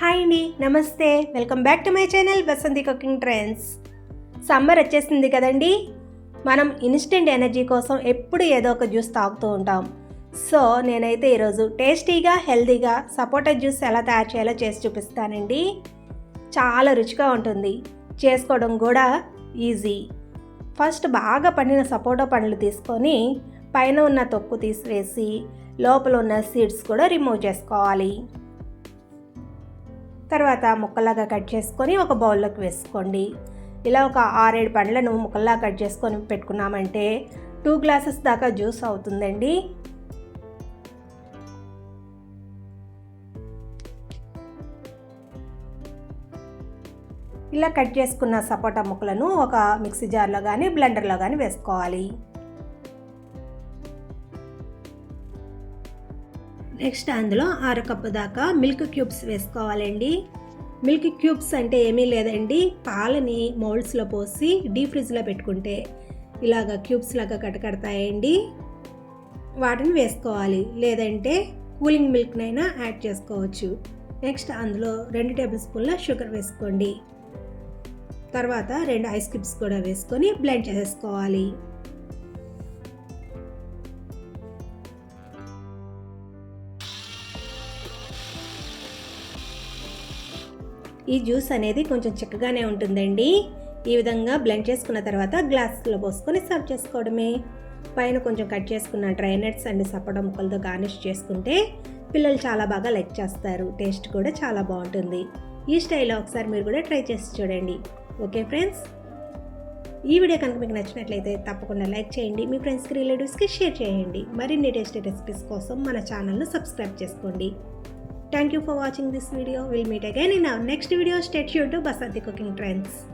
Hi అండి నమస్తే. Welcome back to my channel Basanti cooking trends. Summer వచ్చేసింది కదండి? మనం ఇన్స్టెంట్ ఎనర్జీ కోసం ఎప్పుడు ఏదో ఒక జ్యూస్ తాగుతూ ఉంటాం. సో నేనైతే ఈరోజు టేస్టీగా హెల్తీగా సపోటా జ్యూస్ ఎలా తయారు చేయాలో చేసి చూపిస్తానండి. చాలా రుచిగా ఉంటుంది. చేసుకోవడం కూడా ఈజీ. ఫస్ట్ బాగా పండిన సపోటా పండ్లు తీసుకొని పైన ఉన్న తొక్కు తీసివేసి లోపల ఉన్న సీడ్స్ కూడా రిమూవ్ చేసుకోవాలి. తర్వాత ముక్కలాగా కట్ చేసుకొని ఒక బౌల్లోకి వేసుకోండి. ఇలా ఒక ఆరేడు పండ్లను ముక్కల్లా కట్ చేసుకొని పెట్టుకున్నామంటే టూ గ్లాసెస్ దాకా జ్యూస్ అవుతుందండి. ఇలా కట్ చేసుకున్న సపోటా ముక్కలను ఒక మిక్సీ జార్లో కానీ బ్లెండర్లో కానీ వేసుకోవాలి. నెక్స్ట్ అందులో అర కప్పు దాకా మిల్క్ క్యూబ్స్ వేసుకోవాలండి. మిల్క్ క్యూబ్స్ అంటే ఏమీ లేదండి. పాలని మౌల్డ్స్లో పోసి డీప్ ఫ్రిడ్జ్లో పెట్టుకుంటే ఇలాగ క్యూబ్స్ లాగా కటకడతాయండి వాటిని వేసుకోవాలి. లేదంటే కూలింగ్ మిల్క్నైనా యాడ్ చేసుకోవచ్చు. నెక్స్ట్ అందులో రెండు టేబుల్ స్పూన్ల షుగర్ వేసుకోండి. తర్వాత రెండు ఐస్ క్యూబ్స్ కూడా వేసుకొని బ్లెండ్ చేసేసుకోవాలి. ఈ జ్యూస్ అనేది కొంచెం చిక్కగానే ఉంటుందండి. ఈ విధంగా బ్లెండ్ చేసుకున్న తర్వాత గ్లాస్లో పోసుకొని సర్వ్ చేసుకోవడమే. పైన కొంచెం కట్ చేసుకున్న డ్రై నట్స్ అండ్ సపోటా ముక్కలతో గార్నిష్ చేసుకుంటే పిల్లలు చాలా బాగా లైక్ చేస్తారు. టేస్ట్ కూడా చాలా బాగుంటుంది. ఈ స్టైల్లో ఒకసారి మీరు కూడా ట్రై చేసి చూడండి. Okay friends? ఈ వీడియో కనుక మీకు నచ్చినట్లయితే తప్పకుండా లైక్ చేయండి. మీ ఫ్రెండ్స్కి రిలేటివ్స్కి షేర్ చేయండి. మరిన్ని టేస్టీ రెసిపీస్ కోసం మన ఛానల్ను సబ్స్క్రైబ్ చేసుకోండి. Thank you for watching this video. We'll meet again in our next video. Stay tuned to Basanti Cooking Trends.